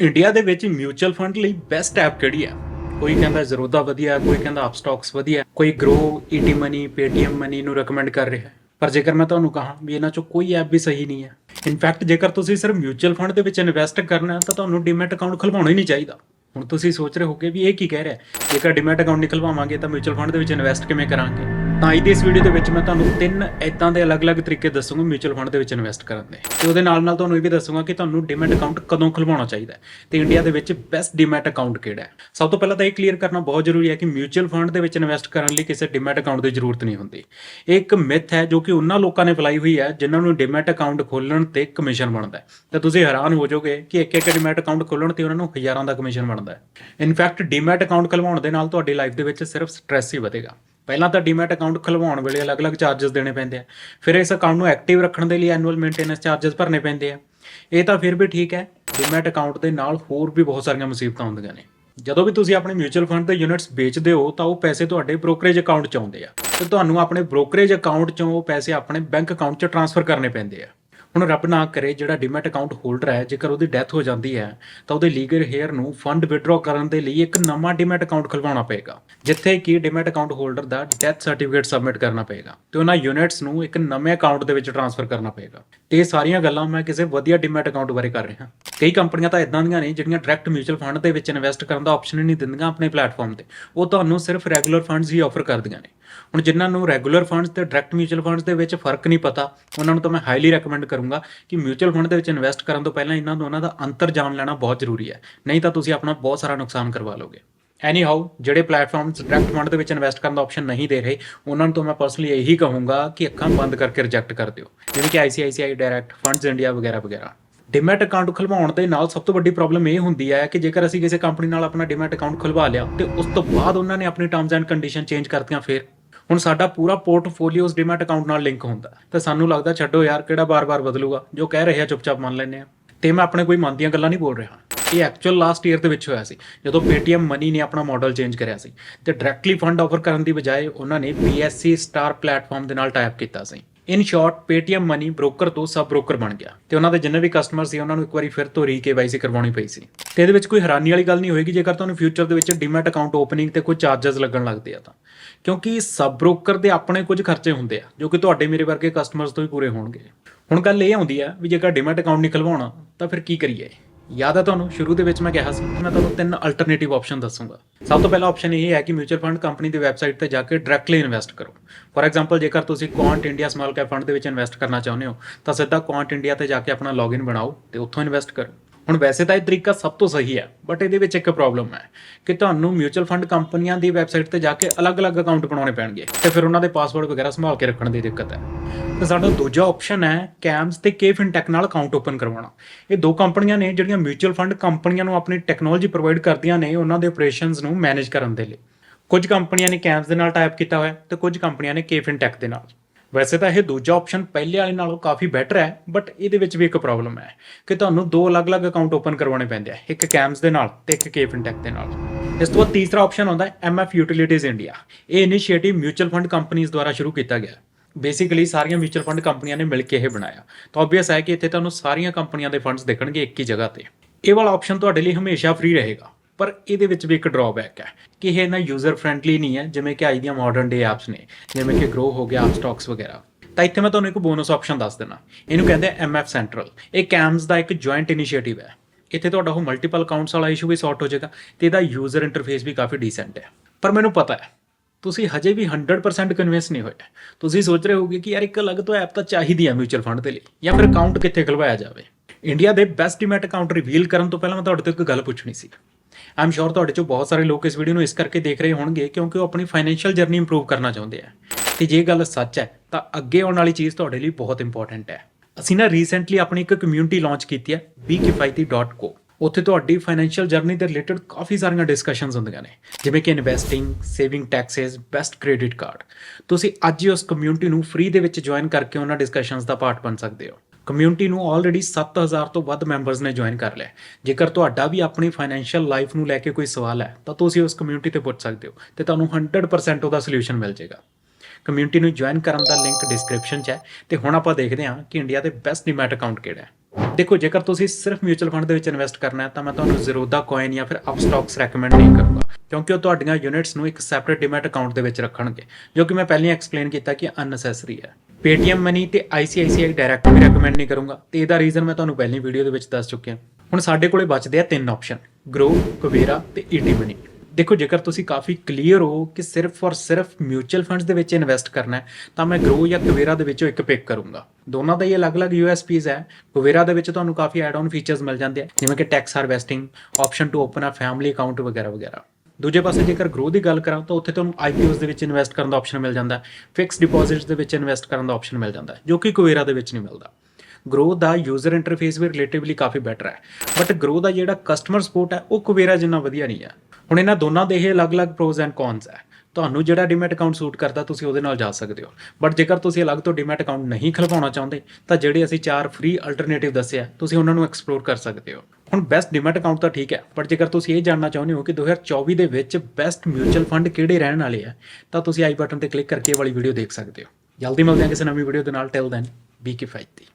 India ਦੇ ਵਿੱਚ mutual fund ਲਈ ਬੈਸਟ ਐਪ ਕਿਹੜੀ ਹੈ? ਕੋਈ ਕਹਿੰਦਾ ਜ਼ਰੋਦਾ ਵਧੀਆ, ਕੋਈ ਕਹਿੰਦਾ ਅਪਸਟਾਕਸ ਵਧੀਆ, ਕੋਈ Groww ET money Paytm money ਨੂੰ ਰეკਮੈਂਡ ਕਰ ਰਿਹਾ ਪਰ ਜੇਕਰ ਮੈਂ ਤੁਹਾਨੂੰ ਕਹਾਂ ਵੀ ਇਹਨਾਂ ਚੋਂ ਕੋਈ ਐਪ ਵੀ ਸਹੀ ਨਹੀਂ ਹੈ ਇਨਫੈਕਟ ਜੇਕਰ ਤੁਸੀਂ ਸਿਰਫ ਮਿਊਚੁਅਲ ਫੰਡ ਦੇ ਵਿੱਚ ਇਨਵੈਸਟ ਕਰਨਾ ਹੈ ਤਾਂ ਤੁਹਾਨੂੰ ਡੀਮੈਟ ਅਕਾਊਂਟ ਖੁਲਵਾਉਣਾ ਹੀ ਨਹੀਂ ਚਾਹੀਦਾ। ਹੁਣ ਤੁਸੀਂ ਸੋਚ ਰਹੇ ਹੋਗੇ ਵੀ ਇਹ ਕੀ ਕਹਿ ਰਿਹਾ ਜੇਕਰ ਡੀਮੈਟ ਅਕਾਊਂਟ ਨਹੀਂ ਖੁਲਵਾਵਾਂਗੇ ਤਾਂ ਮਿਊਚੁਅਲ ਫੰਡ ਦੇ ਵਿੱਚ ਇਨਵੈਸਟ ਕਿਵੇਂ ਕਰਾਂਗੇ? ਤਾਂ ਅੱਜ ਦੀ ਇਸ ਵੀਡੀਓ ਦੇ ਵਿੱਚ ਮੈਂ ਤੁਹਾਨੂੰ ਤਿੰਨ ਇਦਾਂ ਦੇ ਅਲੱਗ-ਅਲੱਗ ਤਰੀਕੇ ਦੱਸੂਗਾ ਮਿਊਚੁਅਲ ਫੰਡ ਦੇ ਵਿੱਚ ਇਨਵੈਸਟ ਕਰਨ ਦੇ। ਤੇ ਉਹਦੇ ਨਾਲ ਨਾਲ ਤੁਹਾਨੂੰ ਇਹ ਵੀ ਦੱਸੂਗਾ ਕਿ ਤੁਹਾਨੂੰ ਡੀਮੈਟ ਅਕਾਊਂਟ ਕਦੋਂ ਖੁਲਵਾਉਣਾ ਚਾਹੀਦਾ ਹੈ। ਤੇ ਇੰਡੀਆ ਦੇ ਵਿੱਚ ਬੈਸਟ ਡੀਮੈਟ ਅਕਾਊਂਟ ਕਿਹੜਾ ਹੈ? ਸਭ ਤੋਂ ਪਹਿਲਾਂ ਤਾਂ ਇਹ ਕਲੀਅਰ ਕਰਨਾ ਬਹੁਤ ਜ਼ਰੂਰੀ ਹੈ ਕਿ ਮਿਊਚੁਅਲ ਫੰਡ ਦੇ ਵਿੱਚ ਇਨਵੈਸਟ ਕਰਨ ਲਈ ਕਿਸੇ ਡੀਮੈਟ ਅਕਾਊਂਟ ਦੀ ਜ਼ਰੂਰਤ ਨਹੀਂ ਹੁੰਦੀ। ਇਹ ਇੱਕ ਮਿਥ ਹੈ ਜੋ ਕਿ ਉਹਨਾਂ ਲੋਕਾਂ ਨੇ ਫੈਲਾਈ ਹੋਈ ਹੈ ਜਿਨ੍ਹਾਂ ਨੂੰ ਡੀਮੈਟ ਅਕਾਊਂਟ ਖੋਲਣ ਤੇ ਕਮਿਸ਼ਨ ਬਣਦਾ ਤਾਂ ਤੁਸੀਂ ਹੈਰਾਨ ਹੋ ਜਾਓਗੇ ਕਿ ਇੱਕ ਇੱਕ ਡੀਮੈਟ ਅਕਾਊਂਟ ਖੋਲਣ ਤੇ ਉਹਨਾਂ ਨੂੰ ਹਜ਼ਾਰਾਂ ਦਾ ਕਮਿਸ਼ਨ ਬਣਦਾ ਹੈ। ਇਨਫੈਕਟ ਡੀਮੈਟ ਅਕਾਊਂਟ ਖੁਲਵਾਉਣ ਦੇ ਨਾਲ ਤੁਹਾਡੀ ਲਾਈਫ ਦੇ ਵਿੱਚ ਸਿਰਫ ਸਟ੍ਰੈਸ ਹੀ ਵਧੇਗਾ। ਪਹਿਲਾਂ ਤਾਂ ਡੀਮੈਟ ਅਕਾਊਂਟ ਖੁਲਵਾਉਣ ਵੇਲੇ ਅਲੱਗ-ਅਲੱਗ ਚਾਰजेस ਦੇਣੇ ਪੈਂਦੇ ਆ। ਫਿਰ ਇਸ ਅਕਾਊਂਟ ਨੂੰ ਐਕਟਿਵ ਰੱਖਣ ਦੇ ਲਈ ਐਨੂਅਲ ਮੇਨਟੇਨੈਂਸ ਚਾਰजेस ਭਰਨੇ ਪੈਂਦੇ ਆ। ਇਹ ਤਾਂ ਫਿਰ ਵੀ ਠੀਕ ਹੈ ਡੀਮੈਟ ਅਕਾਊਂਟ ਦੇ ਨਾਲ ਹੋਰ ਵੀ ਬਹੁਤ ਸਾਰੀਆਂ ਮੁਸੀਬਤਾਂ ਹੁੰਦੀਆਂ ਨੇ। ਜਦੋਂ ਵੀ ਤੁਸੀਂ ਆਪਣੇ ਮਿਊਚੁਅਲ ਫੰਡ ਦੇ ਯੂਨਿਟਸ ਵੇਚਦੇ ਹੋ, ਤਾਂ ਉਹ ਪੈਸੇ ਤੁਹਾਡੇ ਬ੍ਰੋਕਰੇਜ ਅਕਾਊਂਟ 'ਚ ਆਉਂਦੇ ਆ। ਤੇ ਤੁਹਾਨੂੰ ਆਪਣੇ ਬ੍ਰੋਕਰੇਜ ਅਕਾਊਂਟ 'ਚੋਂ ਉਹ ਪੈਸੇ ਆਪਣੇ ਬੈਂਕ ਅਕਾਊਂਟ 'ਚ ਟ੍ਰਾਂਸਫਰ ਕਰਨੇ ਪੈਂਦੇ ਆ। ਹੁਣ ਰੱਬ ਨਾ ਕਰੇ ਜਿਹੜਾ ਡਿਮੈਟ ਅਕਾਊਂਟ ਹੋਲਡਰ ਹੈ, ਜੇਕਰ ਉਹਦੀ ਡੈਥ ਹੋ ਜਾਂਦੀ ਹੈ, ਤਾਂ ਉਹਦੇ ਲੀਗਲ ਹੇਅਰ ਨੂੰ ਫੰਡ ਵਿਡਰਾਅ ਕਰਨ ਦੇ ਲਈ ਇੱਕ ਨਵਾਂ ਡਿਮੈਟ ਅਕਾਊਂਟ ਖੁਲਵਾਉਣਾ ਪਏਗਾ, ਜਿੱਥੇ ਕਿ ਡਿਮੈਟ ਅਕਾਊਂਟ ਹੋਲਡਰ ਦਾ ਡੈਥ ਸਰਟੀਫਿਕੇਟ ਸਬਮਿਟ ਕਰਨਾ ਪਏਗਾ ਤੇ ਉਹਨਾਂ ਯੂਨਿਟਸ ਨੂੰ ਇੱਕ ਨਵੇਂ ਅਕਾਊਂਟ ਦੇ ਵਿੱਚ ਟ੍ਰਾਂਸਫਰ ਕਰਨਾ ਪਏਗਾ। ਤੇ ਇਹ ਸਾਰੀਆਂ ਗੱਲਾਂ ਮੈਂ ਕਿਸੇ ਵਧੀਆ ਡਿਮੈਟ ਅਕਾਊਂਟ ਬਾਰੇ ਕਰ ਰਿਹਾ। ਕਈ ਕੰਪਨੀਆਂ ਤਾਂ ਇਦਾਂ ਦੀਆਂ ਨੇ ਜਿਹੜੀਆਂ ਡਾਇਰੈਕਟ ਮਿਊਚੁਅਲ ਫੰਡ ਦੇ ਵਿੱਚ ਇਨਵੈਸਟ ਕਰਨ ਦਾ ਆਪਸ਼ਨ ਹੀ ਨਹੀਂ ਦਿੰਦੀਆਂ ਆਪਣੇ ਪਲੇਟਫਾਰਮ ਤੇ। ਉਹ ਤੁਹਾਨੂੰ ਸਿਰਫ ਰੈਗੂਲਰ ਫੰਡਸ ਹੀ ਆਫਰ ਕਰਦੀਆਂ ਨੇ। ਹੁਣ ਜਿਨ੍ਹਾਂ ਨੂੰ ਰੈਗੂਲਰ ਫੰਡਸ ਤੇ ਡਾਇਰੈਕਟ ਮਿਊਚੁਅਲ ਫੰਡਸ ਦੇ ਵਿੱਚ ਫ਼ਰਕ ਨਹੀਂ ਪਤਾ, ਉਹਨਾਂ ਨੂੰ ਤਾਂ ਮੈਂ ਹਾਈਲੀ ਰეკਮੈਂਡ ਕਰੂੰਗਾ ਕਿ ਮਿਊਚੁਅਲ ਫੰਡ ਦੇ ਵਿੱਚ ਇਨਵੈਸਟ ਕਰਨ ਤੋਂ ਪਹਿਲਾਂ ਇਹਨਾਂ ਦੋਨਾਂ ਦਾ ਅੰਤਰ ਜਾਣ ਲੈਣਾ ਬਹੁਤ ਜ਼ਰੂਰੀ ਹੈ। ਨਹੀਂ ਤਾਂ ਤੁਸੀਂ ਆਪਣਾ ਬਹੁਤ ਸਾਰਾ ਨੁਕਸਾਨ ਕਰਵਾ ਲਓਗੇ। ਐਨੀ ਹਾਊ ਜਿਹੜੇ ਪਲੇਟਫਾਰਮਸ ਡਾਇਰੈਕਟ ਫੰਡ ਦੇ ਵਿੱਚ ਇਨਵੈਸਟ ਕਰਨ ਦਾ ਆਪਸ਼ਨ ਨਹੀਂ ਦੇ ਰਹੇ, ਉਹਨਾਂ ਨੂੰ ਤਾਂ ਮੈਂ ਪਰਸਨਲੀ ਇਹੀ ਕਹੂੰਗਾ ਕਿ ਅੱਖਾਂ ਬੰਦ ਕਰਕੇ ਰਿਜੈਕਟ ਕਰ ਦਿਓ। ਜਿਵੇਂ ਕਿ ICICI ਡਾਇਰੈਕਟ ਫੰਡਸ ਇੰਡੀਆ ਵਗੈਰਾ ਵਗੈਰਾ। ਡਿਮੈਟ ਅਕਾਊਂਟ ਖੁਲਵਾਉਣ ਦੇ ਨਾਲ ਸਭ ਤੋਂ ਵੱਡੀ ਪ੍ਰੋਬਲਮ ਇਹ ਹੁੰਦੀ ਹੈ ਕਿ ਜੇਕਰ ਅਸੀਂ ਕਿਸੇ ਕੰਪਨੀ ਨਾਲ ਆਪਣਾ ਡਿਮੈਟ ਅਕਾਊਂਟ ਖੁਲਵਾ ਲਿਆ ਤੇ ਉਸ ਤੋਂ ਬਾਅਦ ਉਹਨਾਂ ਨੇ ਆਪਣੀ ਟਰਮਸ ਐਂਡ ਕੰਡੀਸ਼ਨ ਚੇਂਜ ਕਰਤੀਆਂ ਫਿਰ। ਹੁਣ ਸਾਡਾ ਪੂਰਾ ਪੋਰਟਫੋਲੀਓ ਉਸ ਡਿਮੈਟ ਅਕਾਊਂਟ ਨਾਲ ਲਿੰਕ ਹੁੰਦਾ ਤਾਂ ਸਾਨੂੰ ਲੱਗਦਾ ਛੱਡੋ ਯਾਰ, ਕਿਹੜਾ ਬਾਰ-ਬਾਰ ਬਦਲੂਗਾ? ਜੋ ਕਹਿ ਰਹੇ ਆ, ਚੁੱਪਚਾਪ ਮੰਨ ਲੈਂਦੇ ਆ। ਤੇ ਮੈਂ ਆਪਣੇ ਕੋਈ ਮਨ ਦੀਆਂ ਗੱਲਾਂ ਨਹੀਂ ਬੋਲ ਰਿਹਾ। ਇਹ ਐਕਚੁਅਲ ਲਾਸਟ ਈਅਰ ਦੇ ਵਿੱਚ ਹੋਇਆ ਸੀ, ਜਦੋਂ Paytm ਮਨੀ ਨੇ ਆਪਣਾ ਮਾਡਲ ਚੇਂਜ ਕਰਿਆ ਸੀ। ਤੇ ਡਾਇਰੈਕਟਲੀ ਫੰਡ ਆਫਰ ਕਰਨ ਦੀ ਬਜਾਏ ਉਹਨਾਂ ਨੇ BSC ਸਟਾਰ ਪਲੇਟਫਾਰਮ ਦੇ ਨਾਲ ਟਾਈਪ ਕੀਤਾ ਸੀ। In short, Paytm money broker ਤੋਂ ਸਬ ਬ੍ਰੋਕਰ ਬਣ ਗਿਆ। ਤੇ ਉਹਨਾਂ ਦੇ ਜਿੰਨੇ ਵੀ ਕਸਟਮਰ ਸੀ, ਉਹਨਾਂ ਨੂੰ ਇੱਕ ਵਾਰੀ ਫਿਰ ਤੋਂ ਰੀ KYC ਕਰਵਾਉਣੀ ਪਈ ਸੀ। ਤੇ ਇਹਦੇ ਵਿੱਚ ਕੋਈ ਹੈਰਾਨੀ ਵਾਲੀ ਗੱਲ ਨਹੀਂ ਹੋਏਗੀ, ਜੇਕਰ ਤੁਹਾਨੂੰ ਫਿਊਚਰ ਦੇ ਵਿੱਚ ਡੀਮੈਟ ਅਕਾਊਂਟ ਓਪਨਿੰਗ ਤੇ ਕੋਈ ਚਾਰजेस ਲੱਗਣ ਲੱਗਦੇ ਆ ਤਾਂ। ਕਿਉਂਕਿ ਸਬ ਬ੍ਰੋਕਰ ਦੇ ਆਪਣੇ ਕੁਝ ਖਰਚੇ ਹੁੰਦੇ ਆ, ਜੋ ਕਿ ਤੁਹਾਡੇ ਮੇਰੇ ਵਰਗੇ ਕਸਟਮਰਸ ਤੋਂ ਹੀ ਪੂਰੇ ਹੋਣਗੇ। ਹੁਣ ਗੱਲ ਇਹ ਆਉਂਦੀ ਆ ਵੀ ਜੇਕਰ ਡੀਮੈਟ ਅਕਾਊਂਟ ਨਹੀਂ ਖਲਵਾਉਣਾ, ਤਾਂ ਫਿਰ ਕੀ ਕਰੀਏ? ਯਾਦ ਹੈ ਤੁਹਾਨੂੰ? ਸ਼ੁਰੂ ਦੇ ਵਿੱਚ ਮੈਂ ਕਿਹਾ ਸੀ, ਮੈਂ ਤੁਹਾਨੂੰ ਤਿੰਨ ਅਲਟਰਨੇਟਿਵ ਆਪਸ਼ਨ ਦੱਸੂਗਾ। ਸਭ ਤੋਂ ਪਹਿਲਾ ਆਪਸ਼ਨ ਇਹ ਹੈ ਕਿ ਮਿਊਚੁਅਲ ਫੰਡ ਕੰਪਨੀ ਦੀ ਵੈਬਸਾਈਟ ਤੇ ਜਾ ਕੇ ਡਾਇਰੈਕਟਲੀ ਇਨਵੈਸਟ ਕਰੋ। ਫੋਰ ਐਗਜ਼ਾਮਪਲ ਜੇਕਰ ਤੁਸੀਂ Quant India small cap fund ਦੇ ਵਿੱਚ ਇਨਵੈਸਟ ਕਰਨਾ ਚਾਹੁੰਦੇ ਹੋ, ਤਾਂ ਸਿੱਧਾ ਕੁਆਂਟ ਇੰਡੀਆ ਤੇ ਜਾ ਕੇ ਆਪਣਾ ਲੌਗਇਨ ਬਣਾਓ ਤੇ ਉੱਥੋਂ ਇਨਵੈਸਟ ਕਰੋ। ਹੁਣ ਵੈਸੇ ਤਾਂ ਇਹ ਤਰੀਕਾ ਸਭ ਤੋਂ ਸਹੀ ਹੈ ਬਟ ਇਹਦੇ ਵਿੱਚ ਇੱਕ ਪ੍ਰੋਬਲਮ ਹੈ ਕਿ ਤੁਹਾਨੂੰ ਮਿਊਚੁਅਲ ਫੰਡ ਕੰਪਨੀਆਂ ਦੀ ਵੈਬਸਾਈਟ ਤੇ ਜਾ ਕੇ ਅਲੱਗ-ਅਲੱਗ ਅਕਾਊਂਟ ਬਣਾਉਣੇ ਪੈਣਗੇ ਤੇ ਫਿਰ ਉਹਨਾਂ ਦੇ ਪਾਸਵਰਡ ਵਗੈਰਾ ਸੰਭਾਲ ਕੇ ਰੱਖਣ ਦੀ ਦਿੱਕਤ ਹੈ। ਤੇ ਸਾਡਾ ਦੂਜਾ ਆਪਸ਼ਨ ਹੈ ਕੈਮਸ ਤੇ ਕੇ ਫਿਨਟੈਕ ਨਾਲ ਅਕਾਊਂਟ ਓਪਨ ਕਰਵਾਉਣਾ। ਇਹ ਦੋ ਕੰਪਨੀਆਂ ਨੇ ਜਿਹੜੀਆਂ ਮਿਊਚੁਅਲ ਫੰਡ ਕੰਪਨੀਆਂ ਨੂੰ ਆਪਣੀ ਟੈਕਨੋਲੋਜੀ ਪ੍ਰੋਵਾਈਡ ਕਰਦੀਆਂ ਨੇ ਉਹਨਾਂ ਦੇ ਆਪਰੇਸ਼ਨਸ ਨੂੰ ਮੈਨੇਜ ਕਰਨ ਦੇ ਲਈ। ਕੁਝ ਕੰਪਨੀਆਂ ਨੇ ਕੈਮਸ ਦੇ ਨਾਲ ਟਾਈਪ ਕੀਤਾ ਹੋਇਆ ਤੇ ਕੁਝ ਕੰਪਨੀਆਂ ਨੇ ਕੇ ਫਿਨਟੈਕ ਦੇ ਨਾਲ। ਵੈਸੇ ਤਾਂ ਇਹ ਦੂਜਾ ਆਪਸ਼ਨ ਪਹਿਲੇ ਵਾਲੇ ਨਾਲੋਂ ਕਾਫੀ ਬੈਟਰ ਹੈ ਬਟ ਇਹਦੇ ਵਿੱਚ ਵੀ ਇੱਕ ਪ੍ਰੋਬਲਮ ਹੈ ਕਿ ਤੁਹਾਨੂੰ ਦੋ ਅਲੱਗ-ਅਲੱਗ ਅਕਾਊਂਟ ਓਪਨ ਕਰਵਾਉਣੇ ਪੈਂਦੇ ਆ, ਇੱਕ ਕੈਮਸ ਦੇ ਨਾਲ ਤੇ ਇੱਕ ਕੇ ਫਿਨਟੈਕ ਦੇ ਨਾਲ। ਇਸ ਤੋਂ ਬਾਅਦ ਤੀਸਰਾ ਆਪਸ਼ਨ ਆਉਂਦਾ ਹੈ ਐਮਐਫ ਯੂਟਿਲਿਟੀਜ਼ ਇੰਡੀਆ ਇਹ ਇਨੀਸ਼ੀਏਟਿਵ ਮਿਊਚੁਅਲ ਫੰਡ ਕੰਪਨੀਆਂ ਦੁਆਰਾ ਸ਼ੁਰੂ ਕੀਤਾ ਗਿਆ। ਬੇਸਿਕਲੀ ਸਾਰੀਆਂ ਮਿਊਚੁਅਲ ਫੰਡ ਕੰਪਨੀਆਂ ਨੇ ਮਿਲ ਕੇ ਇਹ ਬਣਾਇਆ। ਤਾਂ ਆਬਵੀਅਸ ਹੈ ਕਿ ਇੱਥੇ ਤੁਹਾਨੂੰ ਸਾਰੀਆਂ ਕੰਪਨੀਆਂ ਦੇ ਫੰਡਸ ਦੇਖਣਗੇ ਇੱਕ ਹੀ ਜਗ੍ਹਾ ਤੇ। ਇਹ ਵਾਲਾ ਆਪਸ਼ਨ ਤੁਹਾਡੇ ਲਈ ਹਮੇਸ਼ਾ ਫ੍ਰੀ ਰਹੇਗਾ। ਪਰ ਇਹਦੇ ਵਿੱਚ ਵੀ ਇੱਕ ਡਰਾਬੈਕ ਹੈ ਕਿ ਇਹ ਨਾ ਯੂਜ਼ਰ ਫ੍ਰੈਂਡਲੀ ਨਹੀਂ ਹੈ, ਜਿਵੇਂ ਕਿ ਅੱਜ ਦੀਆਂ ਮਾਡਰਨ ਡੇ ਐਪਸ ਨੇ, ਜਿਵੇਂ ਕਿ ਗਰੋ ਹੋ ਗਿਆ ਸਟਾਕਸ ਵਗੈਰਾ। ਤਾਂ ਇੱਥੇ ਮੈਂ ਤੁਹਾਨੂੰ ਇੱਕ ਬੋਨਸ ਆਪਸ਼ਨ ਦੱਸ ਦਿੰਦਾ। ਇਹਨੂੰ ਕਹਿੰਦੇ ਆ ਐਮਐਫ ਸੈਂਟਰਲ ਇਹ ਕੈਮਸ ਦਾ ਇੱਕ ਜੁਆਇੰਟ ਇਨੀਸ਼ੀਏਟਿਵ ਹੈ। ਇੱਥੇ ਤੁਹਾਡਾ ਉਹ ਮਲਟੀਪਲ ਅਕਾਊਂਟਸ ਵਾਲਾ ਇਸ਼ੂ ਵੀ ਸੌਰਟ ਹੋ ਜਾਏਗਾ ਤੇ ਇਹਦਾ ਯੂਜ਼ਰ ਇੰਟਰਫੇਸ ਵੀ ਕਾਫੀ ਡੀਸੈਂਟ ਹੈ। ਪਰ ਮੈਨੂੰ ਪਤਾ ਹੈ, ਤੁਸੀਂ ਹਜੇ ਵੀ 100% ਕਨਵਿੰਸ ਨਹੀਂ ਹੋਏ। ਤੁਸੀਂ ਸੋਚ ਰਹੇ ਹੋਗੇ ਕਿ ਯਾਰ ਇੱਕ ਅਲੱਗ ਤੋਂ ਐਪ ਤਾਂ ਚਾਹੀਦੀ ਹੈ ਮਿਊਚੁਅਲ ਫੰਡ ਦੇ ਲਈ, ਜਾਂ ਫਿਰ ਅਕਾਊਂਟ ਕਿੱਥੇ ਖੁਲਵਾਇਆ ਜਾਵੇ। ਇੰਡੀਆ ਦੇ ਬੈਸਟ ਡਿਮੈਟ ਅਕਾਊਂਟ ਰਿਵੀਲ ਕਰਨ ਤੋਂ ਪਹਿਲਾਂ ਮੈਂ ਤੁਹਾਡੇ ਤੋਂ ਇੱਕ ਗੱਲ ਪੁੱਛਣੀ ਸੀ। ਆਮ ਸ਼ੋਰ ਤੁਹਾਡੇ ਚੋਂ ਬਹੁਤ ਸਾਰੇ ਲੋਕ ਇਸ ਵੀਡੀਓ ਨੂੰ ਇਸ ਕਰਕੇ ਦੇਖ ਰਹੇ ਹੋਣਗੇ ਕਿਉਂਕਿ ਉਹ ਆਪਣੀ ਫਾਈਨੈਂਸ਼ੀਅਲ ਜਰਨੀ ਇੰਪਰੂਵ ਕਰਨਾ ਚਾਹੁੰਦੇ ਆ। ਤੇ ਜੇ ਗੱਲ ਸੱਚ ਹੈ, ਤਾਂ ਅੱਗੇ ਆਉਣ ਵਾਲੀ ਚੀਜ਼ ਤੁਹਾਡੇ ਲਈ ਬਹੁਤ ਇੰਪੋਰਟੈਂਟ ਹੈ। ਅਸੀਂ ਨਾ ਰੀਸੈਂਟਲੀ ਆਪਣੀ ਇੱਕ ਕਮਿਊਨਿਟੀ ਲਾਂਚ ਕੀਤੀ ਹੈ bkifaiti.co ਉੱਥੇ ਤੁਹਾਡੀ ਫਾਈਨੈਂਸ਼ੀਅਲ ਜਰਨੀ ਦੇ ਰਿਲੇਟਡ ਕਾਫੀ ਸਾਰੀਆਂ ਡਿਸਕਸ਼ਨਸ ਹੁੰਦੀਆਂ ਨੇ, ਜਿਵੇਂ ਕਿ investing saving taxes best credit card ਤੁਸੀਂ ਅੱਜ ਹੀ ਉਸ ਕਮਿਊਨਿਟੀ ਨੂੰ ਫ੍ਰੀ ਦੇ ਵਿੱਚ ਜੁਆਇਨ ਕਰਕੇ ਉਹਨਾਂ ਡਿਸਕਸ਼ਨਸ ਦਾ ਪਾਰਟ ਬਣ ਸਕਦੇ ਹੋ। ਕਮਿਊਨਿਟੀ ਨੂੰ ਆਲਰੇਡੀ 7000 ਤੋਂ ਵੱਧ ਮੈਂਬਰਸ ਨੇ ਜੁਆਇਨ ਕਰ ਲਿਆ ਜੇਕਰ ਤੁਹਾਡਾ ਵੀ ਆਪਣੀ ਫਾਈਨੈਂਸ਼ੀਅਲ ਲਾਈਫ ਨੂੰ ਲੈ ਕੇ ਕੋਈ ਸਵਾਲ ਹੈ, ਤਾਂ ਤੁਸੀਂ ਉਸ ਕਮਿਊਨਿਟੀ ਤੇ ਪੁੱਛ ਸਕਦੇ ਹੋ ਤੇ ਤੁਹਾਨੂੰ 100% ਉਹਦਾ ਸੋਲੂਸ਼ਨ ਮਿਲ ਜਾਏਗਾ। ਕਮਿਊਨਿਟੀ ਨੂੰ ਜੁਆਇਨ ਕਰਨ ਦਾ ਲਿੰਕ ਡਿਸਕ੍ਰਿਪਸ਼ਨ 'ਚ ਹੈ ਤੇ ਹੁਣ ਆਪਾਂ ਦੇਖਦੇ ਹਾਂ ਕਿ ਇੰਡੀਆ ਦੇ ਬੈਸਟ ਡਿਮੈਟ ਅਕਾਊਂਟ ਕਿਹੜਾ ਹੈ। ਦੇਖੋ, ਜੇਕਰ ਤੁਸੀਂ ਸਿਰਫ ਮਿਊਚੁਅਲ ਫੰਡ ਦੇ ਵਿੱਚ ਇਨਵੈਸਟ ਕਰਨਾ ਹੈ, ਤਾਂ ਮੈਂ ਤੁਹਾਨੂੰ ਜ਼ੀਰੋਦਾ ਕੋਇਨ ਜਾਂ ਫਿਰ ਅਪ ਸਟਾਕਸ ਰეკਮੈਂਡ ਨਹੀਂ ਕਰੂੰਗਾ। ਕਿਉਂਕਿ ਉਹ ਤੁਹਾਡੀਆਂ ਯੂਨਿਟਸ ਨੂੰ ਇੱਕ ਸੈਪਰੇਟ ਡਿਮੈਟ ਅਕਾਊਂਟ ਦੇ ਵਿੱਚ ਰੱਖਣਗੇ, ਜੋ ਕਿ ਮੈਂ ਪਹਿਲਾਂ ਹੀ ਐਕਸਪਲੇਨ ਕੀਤਾ ਕਿ ਅਨਨੈਸੈਸਰੀ ਹੈ। Paytm ਮਨੀ ਤੇ ICICI ਡਾਇਰੈਕਟ ਵੀ ਰეკਮੈਂਡ ਨਹੀਂ ਕਰੂੰਗਾ। ਤੇ ਇਹਦਾ ਰੀਜ਼ਨ ਮੈਂ ਤੁਹਾਨੂੰ ਪਹਿਲੀ ਵੀਡੀਓ ਦੇ ਵਿੱਚ ਦੱਸ ਚੁੱਕਿਆ। ਹੁਣ ਸਾਡੇ ਕੋਲੇ ਬਚਦੇ ਆ ਤਿੰਨ ਆਪਸ਼ਨ ਗਰੋ ਕੁਵੇਰਾ ਤੇ ਈਟੀ ਮਨੀ ਦੇਖੋ, ਜੇਕਰ ਤੁਸੀਂ ਕਾਫੀ ਕਲੀਅਰ ਹੋ ਕਿ ਸਿਰਫ ਔਰ ਸਿਰਫ ਮਿਊਚੁਅਲ ਫੰਡਸ ਦੇ ਵਿੱਚ ਇਨਵੈਸਟ ਕਰਨਾ ਹੈ, ਤਾਂ ਮੈਂ ਗਰੋ ਜਾਂ ਕੁਵੇਰਾ ਦੇ ਵਿੱਚੋਂ ਇੱਕ ਪਿਕ ਕਰੂੰਗਾ। ਦੋਨਾਂ ਦਾ ਹੀ ਅਲੱਗ-ਅਲੱਗ USPs ਹੈ। ਕੁਵੇਰਾ ਦੇ ਵਿੱਚ ਤੁਹਾਨੂੰ ਕਾਫੀ ਐਡ-ਆਨ ਫੀਚਰਸ ਮਿਲ ਜਾਂਦੇ ਆ, ਜਿਵੇਂ ਕਿ tax harvesting option to open a family account ਵਗੈਰਾ ਵਗੈਰਾ ਦੂਜੇ ਪਾਸੇ ਜੇਕਰ ਗਰੋ ਦੀ ਗੱਲ ਕਰਾਂ ਤਾਂ ਉੱਥੇ ਤੁਹਾਨੂੰ IPOs ਦੇ ਵਿੱਚ ਇਨਵੈਸਟ ਕਰਨ ਦਾ ਆਪਸ਼ਨ ਮਿਲ ਜਾਂਦਾ ਹੈ ਫਿਕਸ ਡਿਪੋਜ਼ਿਟਸ ਦੇ ਵਿੱਚ ਇਨਵੈਸਟ ਕਰਨ ਦਾ ਆਪਸ਼ਨ ਮਿਲ ਜਾਂਦਾ ਹੈ, ਜੋ ਕਿ ਕੁਵੇਰਾ ਦੇ ਵਿੱਚ ਨਹੀਂ ਮਿਲਦਾ। ਗਰੋ ਦਾ ਯੂਜ਼ਰ ਇੰਟਰਫੇਸ ਵੀ ਰਿਲੇਟਿਵਲੀ ਕਾਫੀ ਬੈਟਰ ਹੈ ਬਟ ਗਰੋ ਦਾ ਜਿਹੜਾ ਕਸਟਮਰ ਸਪੋਰਟ ਹੈ, ਉਹ ਕੁਵੇਰਾ ਜਿੰਨਾ ਵਧੀਆ ਨਹੀਂ ਹੈ। ਹੁਣ ਇਹਨਾਂ ਦੋਨਾਂ ਦੇ ਇਹ ਅਲੱਗ-ਅਲੱਗ ਪ੍ਰੋਜ਼ ਐਂਡ ਕੌਨਸ ਹੈ। ਤੁਹਾਨੂੰ ਜਿਹੜਾ ਡਿਮੈਟ ਅਕਾਊਂਟ ਸੂਟ ਕਰਦਾ, ਤੁਸੀਂ ਉਹਦੇ ਨਾਲ ਜਾ ਸਕਦੇ ਹੋ। ਬਟ ਜੇਕਰ ਤੁਸੀਂ ਅਲੱਗ ਤੋਂ ਡਿਮੈਟ ਅਕਾਊਂਟ ਨਹੀਂ ਖਲਵਾਉਣਾ ਚਾਹੁੰਦੇ, ਤਾਂ ਜਿਹੜੇ ਅਸੀਂ ਚਾਰ ਫ੍ਰੀ ਅਲਟਰਨੇਟਿਵ ਦੱਸਿਆ, ਤੁਸੀਂ ਉਹਨਾਂ ਨੂੰ ਐਕਸਪਲੋਰ ਕਰ ਸਕਦੇ ਹੋ। ਹੁਣ ਬੈਸਟ ਡਿਮੈਟ ਅਕਾਊਂਟ ਤਾਂ ਠੀਕ ਹੈ, ਪਰ ਜੇਕਰ ਤੁਸੀਂ ਇਹ ਜਾਣਨਾ ਚਾਹੁੰਦੇ ਹੋ ਕਿ 2024 ਦੇ ਵਿੱਚ ਬੈਸਟ ਮਿਊਚੁਅਲ ਫੰਡ ਕਿਹੜੇ ਰਹਿਣ ਵਾਲੇ ਆ, ਤਾਂ ਤੁਸੀਂ ਆਈ ਬਟਨ ਤੇ ਕਲਿੱਕ ਕਰਕੇ ਇਹ ਵਾਲੀ ਵੀਡੀਓ ਦੇਖ ਸਕਦੇ ਹੋ। ਜਲਦੀ ਮਿਲਦੇ ਹਾਂ ਕਿਸੇ ਨਵੀਂ ਵੀਡੀਓ ਦੇ ਨਾਲ ਟਿਲ ਦੈਨ ਬੀ ਕਿਫਾਇਤੀ